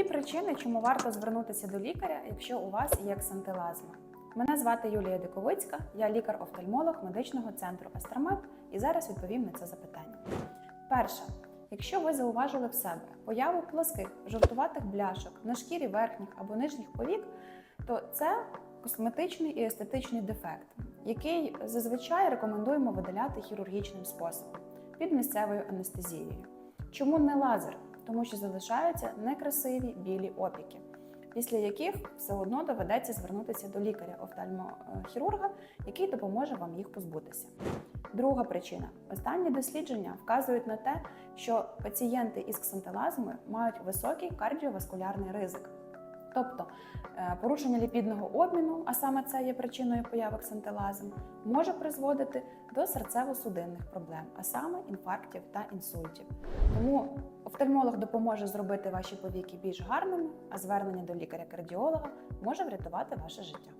П'яті причини, чому варто звернутися до лікаря, якщо у вас є ксантилазма. Мене звати Юлія Диковицька, я лікар-офтальмолог медичного центру Астромед і зараз відповім на це запитання. Перше, якщо ви зауважили в себе появу плоских жовтуватих бляшок на шкірі верхніх або нижніх повік, то це косметичний і естетичний дефект, який зазвичай рекомендуємо видаляти хірургічним способом під місцевою анестезією. Чому не лазер? Тому що залишаються некрасиві білі опіки, після яких все одно доведеться звернутися до лікаря-офтальмохірурга, який допоможе вам їх позбутися. Друга причина: останні дослідження вказують на те, що пацієнти із ксантилазмою мають високий кардіоваскулярний ризик. Тобто е, порушення ліпідного обміну, а саме це є причиною появи ксантилазм, може призводити до серцево-судинних проблем, а саме інфарктів та інсультів. Тому офтальмолог допоможе зробити ваші повіки більш гарними, а звернення до лікаря-кардіолога може врятувати ваше життя.